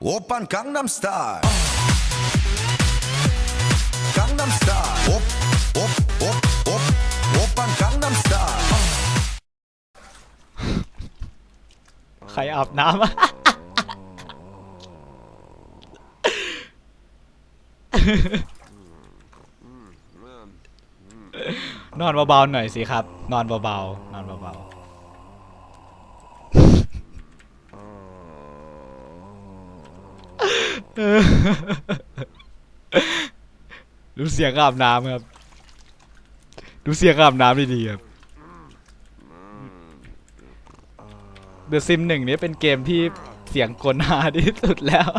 오빤 강남스타일 강남스타일 옵옵옵옵 오빤 강남스타일 ใครอาบน้ำอะ นอนเบาๆหน่อยสิครับ นอนเบาๆนอนเบาๆ ดูเสียงอาบน้ำครับ ดูเสียงอาบน้ำดีๆครับ The Sim หนึ่งนี้เป็นเกมที่เสียงกลหาที่สุดแล้ว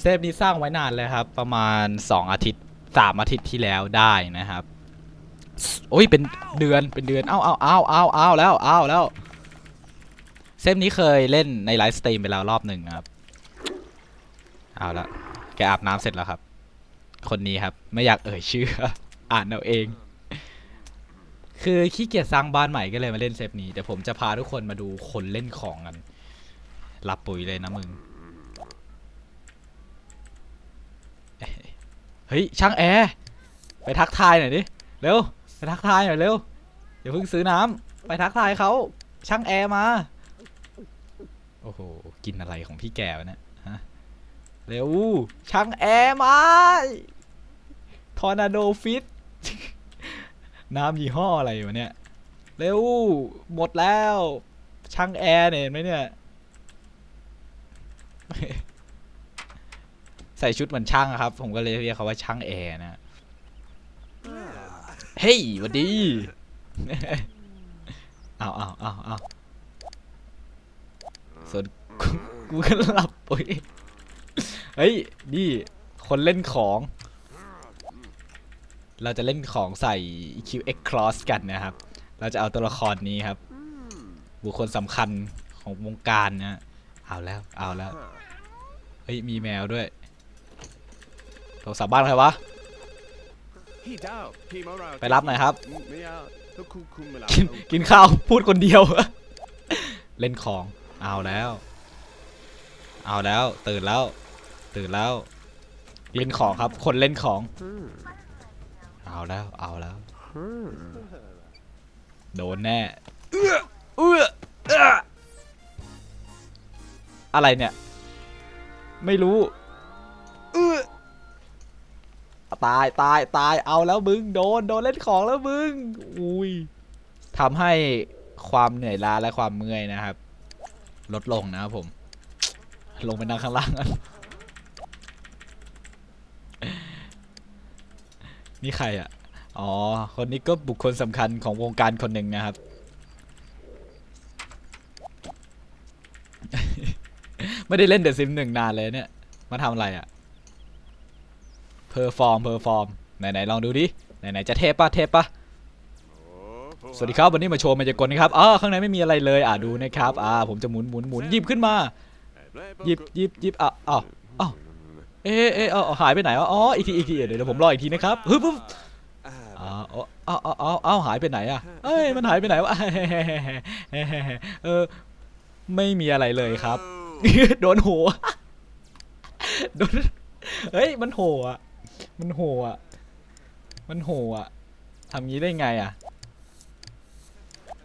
เซฟนี้สร้างไว้นานแล้วครับ ประมาณ 2 อาทิตย์ 3 อาทิตย์ที่แล้วได้นะครับ โอ้ยเป็นเดือนเป็นเดือนเอ้าเอ้าเอ้าเอ้าเอ้าแล้วเอ้าแล้ว เซฟนี้เคยเล่นในไลฟ์สตรีมไปแล้วรอบหนึ่งครับเอาละแกอาบน้ำเสร็จแล้วครับ คนนี้ครับไม่อยากเอ่ยชื่อ อ่านเอาเอง คือขี้เกียจสร้างบ้านใหม่ก็เลยมาเล่นเซฟนี้เดี๋ยวผมจะพาทุกคนมาดูคนเล่นของกันหลับปุ๋ยเลยนะมึงเฮ้ยช่างแอร์ไปทักทายหน่อยดิเร็ว ไปทักทายหน่อยเร็วอย่าเพิ่งซื้อน้ำไปทักทายเขาช่างแอร์มา โอ้โห กินอะไรของพี่แกวะเนี่ยฮะเร็วช่างแอร์มาทอร์นาโดฟิตน้ำยี่ห้ออะไรวะเนี่ย เร็ว หมดแล้ว ช่างแอร์เนี่ยเห็นไหมเนี่ย ใส่ชุดเหมือนช่างครับ ผมก็เลยเรียกเขาว่าช่างแอร์นะ เฮ้ยหวัดดีเอาเอาเอาเอาส่วนกูกูก็หลับปุ๋ยเฮ้ย นี่ คนเล่นของ เราจะเล่นของใส่ QX Cross กันนะครับ เราจะเอาตัวละครนี้ครับ บุคคลสำคัญของวงการนะเอาแล้ว เอาแล้ว เฮ้ย มีแมวด้วยโทรศัพท์บ้านใครวะ ไปรับหน่อยครับ กินกินข้าวพูดคนเดียว เล่นของ เอาแล้ว เอาแล้ว ตื่นแล้ว ตื่นแล้ว เล่นของครับ คนเล่นของ เอาแล้ว เอาแล้ว โดนแน่เอื้อเอื้อเอื้ออะไรเนี่ย ไม่รู้เอื้อ ตายตายตายเอาแล้วมึงโดนโดนเล่นของแล้วมึงอุ้ยทำให้ความเหนื่อยล้าและความเมื่อยนะครับ ลดลงนะครับผม ลงไปนั่งข้างล่างนนี่ใครอะอ๋อ คนนี้ก็บุคคลสำคัญของวงการคนหนึ่งนะครับ ไม่ได้เล่นเดอะซิมหนึ่งนานเลยเนี่ย มาทำอะไรอะ เพอร์ฟอร์มเพอร์ฟอร์มไหนๆลองดูดิไหนๆจะเทปปะเทปปะสวัสดีครับวันนี้มาโชว์มายากลนะครับอ๋อข้างในไม่มีอะไรเลยอะดูนะครับอ่าผมจะหมุนหมุนหมุนหยิบขึ้นมาหยิบหยิบหยิบอะอ้าวอ้าวเอ๊ะเอ๊ะเอเอหายไปไหนวะอ๋ออีกทีอีกทีเดี๋ยวผมรออีกทีนะครับฮึบฮึบอ๋ออ๋ออ๋ออ๋ออ๋อหายไปไหนอะเอ้ยมันหายไปไหนวะเออไม่มีอะไรเลยครับ โดนหัวโดนเฮ้ยมันโหอะ มันโหอะ มันโหอะทำงี้ได้ไงอะ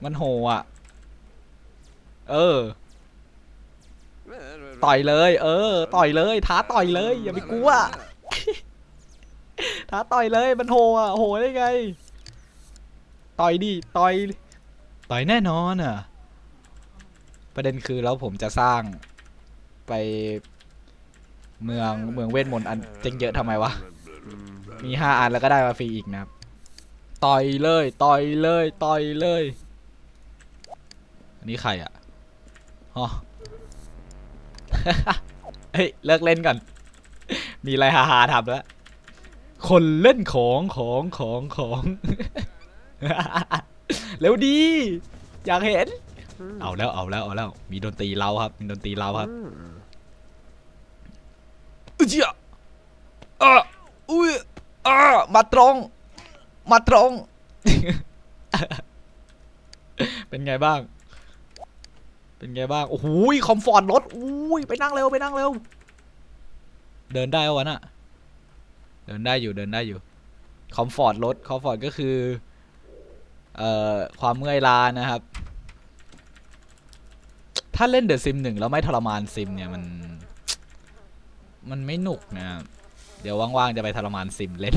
มันโหอะ เออ ต่อยเลย เออ ต่อยเลย ท้าต่อยเลย อย่าไปกลัว ท้าต่อยเลย มันโหอะ โหได้ไง ต่อยดิ ต่อย ต่อยแน่นอนอะ ประเด็นคือแล้วผมจะสร้างไปเมืองเมืองเวทมนต์อันเจ๊งเยอะทำไมวะ มีห้าอันแล้วก็ได้มาฟรีอีกนะครับ ต่อยเลย ต่อยเลย ต่อยเลย อันนี้ใครอะอ๋อเฮ้ย เลิกเล่นก่อน มีอะไรฮาๆทำแล้ว คนเล่นของของของของเร็วดี อยากเห็น เอาแล้วเอาแล้วเอาแล้ว มีดนตรีเราครับ มีดนตรีเราครับอุ๊ยเจียอะ อุ้ยอะมาตรง มาตรง เป็นไงบ้าง เป็นไงบ้าง โอ้โหคอมฟอร์ตรถอุ้ยไปนั่งเร็วไปนั่งเร็ว เดินได้วะน่ะ เดินได้อยู่เดินได้อยู่ คอมฟอร์ตรถคอมฟอร์ตก็คือ เอ่อ ความเมื่อยล้านะครับ ถ้าเล่นเดอะซิมหนึ่งแล้วไม่ทรมานซิมเนี่ยมัน มันไม่หนุกนะครับ เดี๋ยวว่างๆจะไปทรมานซิมเล่น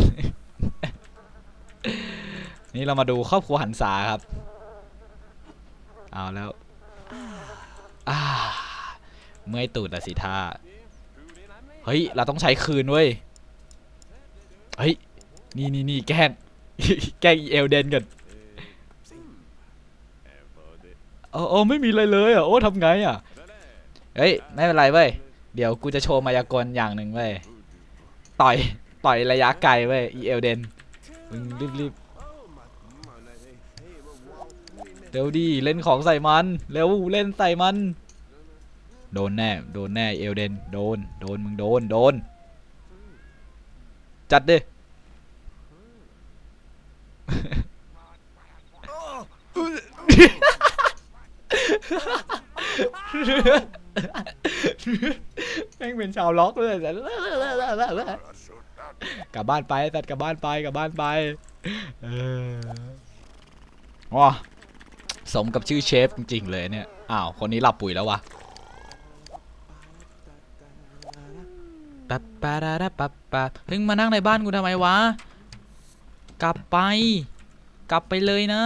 นี่เรามาดูครอบครัวหันษาครับ เอาแล้วเมื่อยตูดละสิท่า เฮ้ย เราต้องใช้คืนเว้ย เฮ้ย นี่นี่นี่แกล้ง แกล้งเอลเดนกันเออเออไม่มีอะไรเลยอะ โอ้ทำไงอะ เฮ้ย ไม่เป็นไรเว้ย เดี๋ยวกูจะโชว์มายากลอย่างหนึ่งเว้ย ต่อยต่อยระยะไกลเว้ยอีเอลเดนมึงรีบรีบเร็วดีเล่นของใส่มันเร็วเล่นใส่มัน โดนแน่โดนแน่เอลเดนโดนโดนมึงโดนโดน จัดดิ แม่งเป็นชาวล็อกเลยแต่กลับบ้านไปสัตัดกลับบ้านไปกลับบ้านไปเออว้าสมกับชื่อเชฟจริงๆเลยเนี่ย อ้าว คนนี้หลับปุ๋ยแล้ววะปั๊บปะดาดาปั๊บปั๊บพิ่งมานั่งในบ้านกูทำไมวะ กลับไป กลับไปเลยนะ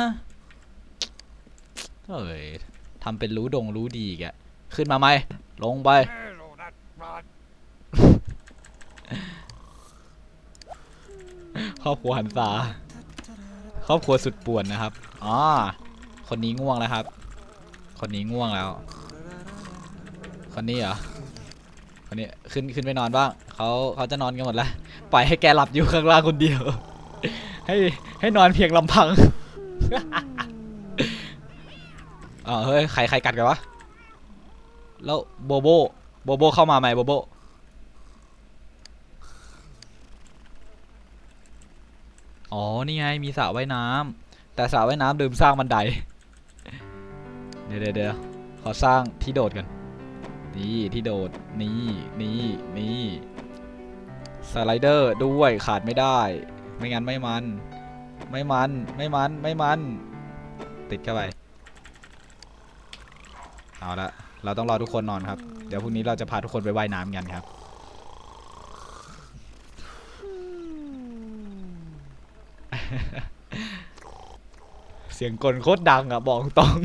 เฮ้ยทำเป็นรู้ดงรู้ดีอีก ขึ้นมาไหม ลงไป ครอบครัวหันษาครอบครัวสุดป่วนนะครับ อ๋อ คนนี้ง่วงแล้วครับ คนนี้ง่วงแล้ว คนนี้เหรอ คนนี้ขึ้นขึ้นไปนอนบ้าง เขาเขาจะนอนกันหมดแล้ว ปล่อยให้แกหลับอยู่ข้างล่างคนเดียว ให้ให้นอนเพียงลำพัง อ๋อเฮ้ย ใครใครกัดกันวะ แล้วโบโบโบโบเข้ามาไหมโบโบอ๋อ นี่ไง มีสระว่ายน้ำแต่สระว่ายน้ำลืมสร้างบันไดเดี๋ยวเดี๋ยวเดี๋ยวขอสร้างที่โดดกัน นี่ที่โดด นี่นี่นี่สไลเดอร์ด้วยขาดไม่ได้ ไม่งั้นไม่มัน ไม่มัน ไม่มัน ไม่มัน ติดเข้าไป เอาละ เราต้องรอทุกคนนอนครับ เดี๋ยวพรุ่งนี้เราจะพาทุกคนไปว่ายน้ำกันครับ เสียงกลโคตรดังอะบอกตรง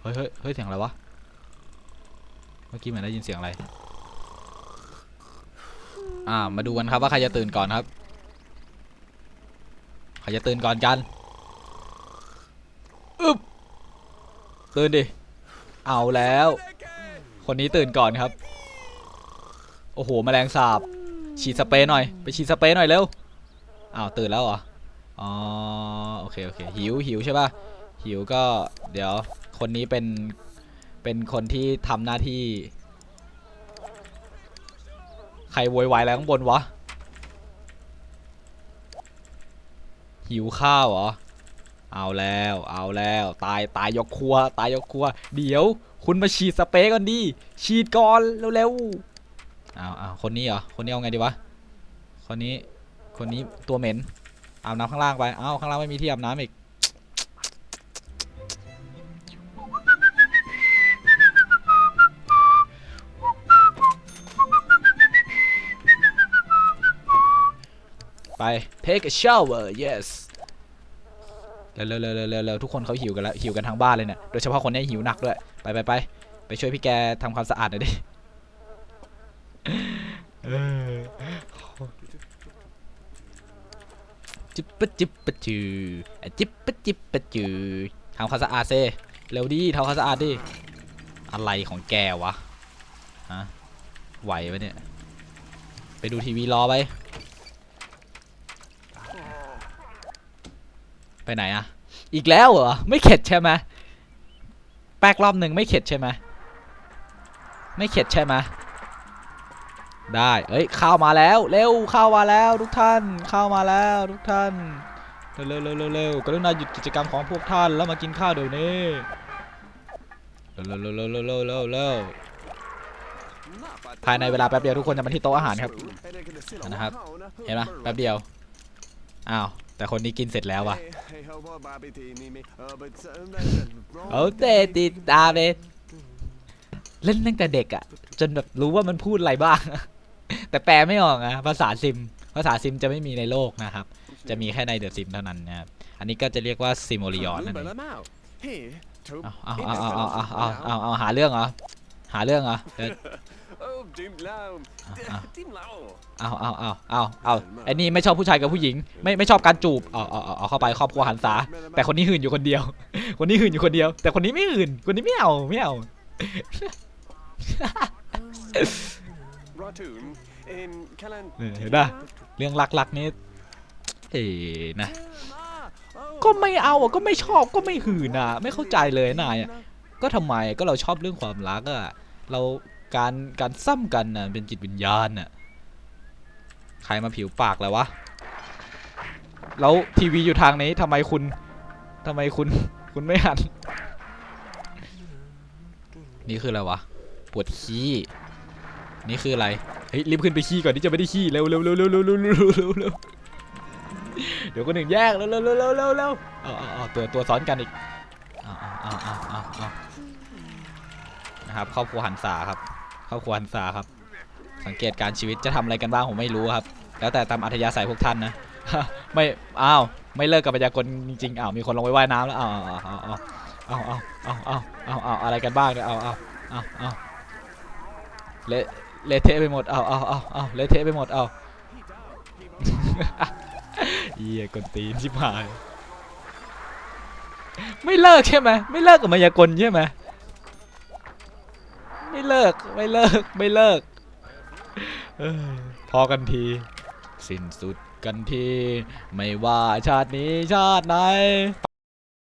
เฮ้ยเฮ้ยเฮ้ยเสียงอะไรวะ เมื่อกี้เหมือนได้ยินเสียงอะไร อ่า มาดูกันครับว่าใครจะตื่นก่อนครับ ใครจะตื่นก่อนกัน อึ๊บ ตื่นดิ เอาแล้ว คนนี้ตื่นก่อนครับ โอ้โหแมลงสาบ ฉีดสเปรย์หน่อย ไปฉีดสเปรย์หน่อยเร็ว อ้าวตื่นแล้วเหรอ อ๋อโอเคโอเคหิวหิวใช่ป่ะ หิวก็เดี๋ยวคนนี้เป็นเป็นคนที่ทำหน้าที่ ใครโวยวายอะไรข้างบนวะ หิวข้าวเหรอ เอาแล้วเอาแล้วตายตายยกครัว ตายยกครัว เดี๋ยว คุณมาฉีดสเปรย์ก่อนดิฉีดก่อนเร็วๆเอาเอาคนนี้เหรอคนนี้เอาไงดีวะคนนี้คนนี้ตัวเหม็นอาบน้ำข้างล่างไปเอ้าข้างล่างไม่มีที่อาบน้ำอีกไป take a shower yes เร็วเร็วเร็วเร็วเร็วทุกคนเขาหิวกันแล้วหิวกันทั้งบ้านเลยเนี่ยโดยเฉพาะคนนี้หิวหนักด้วยไปไปไปไปช่วยพี่แกทำความสะอาดหน่อยดิจิบปะจิบปะจืออจิบปะจิบปะจือทำความสะอาดเซเร็วดิทำความสะอาดดิอะไรของแกวะฮะไหวปะเนี่ยไปดูทีวีรอไป ไปไหนอะอีกแล้วเหรอ ไม่เข็ดใช่ไหมแป๊กรอบหนึ่งไม่เข็ดใช่ไหมไม่เข็ดใช่ไหมได้ เอ้ย ข้าวมาแล้ว เร็ว ข้าวมาแล้วทุกท่าน ข้าวมาแล้วทุกท่านเร็วเร็วเร็วเร็วกรุณาหยุดกิจกรรมของพวกท่านแล้วมากินข้าวเดี๋ยวนี้ เร็วเร็วเร็วเร็วเร็วเร็วเร็วภายในเวลาแป๊บเดียวทุกคนจะมาที่โต๊ะอาหารครับ นะครับ เห็นไหมแป๊บเดียว อ้าว แต่คนนี้กินเสร็จแล้วว่ะโอาแตติดตาเลยเล่นตั้งแต่เด็กอะจนแบบรู้ว่ามันพูดอะไรบ้าง แต่แปลไม่ออกนะภาษาซิม ภาษาซิมจะไม่มีในโลกนะครับ จะมีแค่ในเดอะซิมเท่านั้นนะครับ อันนี้ก็จะเรียกว่าซิมโอริออนนั่นเองเอาเอาเอาเอาเอาเอาเอาหาเรื่องเหรอหาเรื่องเหรอ เดี๋ยวเอาเอาเอาเอาเอาไอ้นี่ไม่ชอบผู้ชายกับผู้หญิง ไม่ไม่ชอบการจูบเอาเอาเอาเอาเข้าไปครอบครัวหันษาแต่คนนี้หื่นอยู่คนเดียว คนนี้หื่นอยู่คนเดียว แต่คนนี้ไม่หื่นคนนี้ไม่เอาไม่เอาเห็นปะเรื่องรักๆนี่เอ๋นะก็ไม่เอาอะก็ไม่ชอบก็ไม่หื่นอะ ไม่เข้าใจเลยนายอะก็ทำไมก็เราชอบเรื่องความรักอะเรา การการซ้ำกันน่ะเป็นจิตวิญญาณน่ะใครมาผิวปากแล้ววะแล้วทีวีอยู่ทางนี้ทำไมคุณทำไมคุณคุณไม่หัน นี่คืออะไรวะปวดขี้นี่คืออะไรเฮ้ยรีบขึ้นไปขี้ก่อนที่จะไม่ได้ขี้เร็วเร็วเร็วเร็วเร็วเร็วเร็วเร็วเร็วเดี๋ยวคนหนึ่งแยกเร็วเร็วเร็วเร็วเร็วเร็วเอาเอาเอตัวตัวซ้อนกันอีกเอาเอาเอาเอาเอาเอนะครับครอบครัวหันษาครับ รอบครัวหันษาครับ สังเกตการชีวิตจะทำอะไรกันบ้างผมไม่รู้ครับ แล้วแต่ตามอัธยาศัยพวกท่านนะไม่อ้าวไม่เลิกกับพยากรจริงๆอ้าวมีคนลงไปว่ายน้ำแล้วอ้าวอ้าวอ้าวอ้าวอ้าวอ้าวอ้าวอ้าวอ้าวอะไรกันบ้างเนี่ยอ้าวอ้าวอ้าวอ้าวเละเละเทะไปหมดเอาเอาเอาเอาเละเทะไปหมดเอาวเหี้ยกวนตีนชิบหายไม่เลิกใช่ไหมไม่เลิกกับมายากลใช่ไหม ไม่เลิกไม่เลิกไม่เลิกพอกันที สิ้นสุดกันที ไม่ว่าชาตินี้ชาติไหน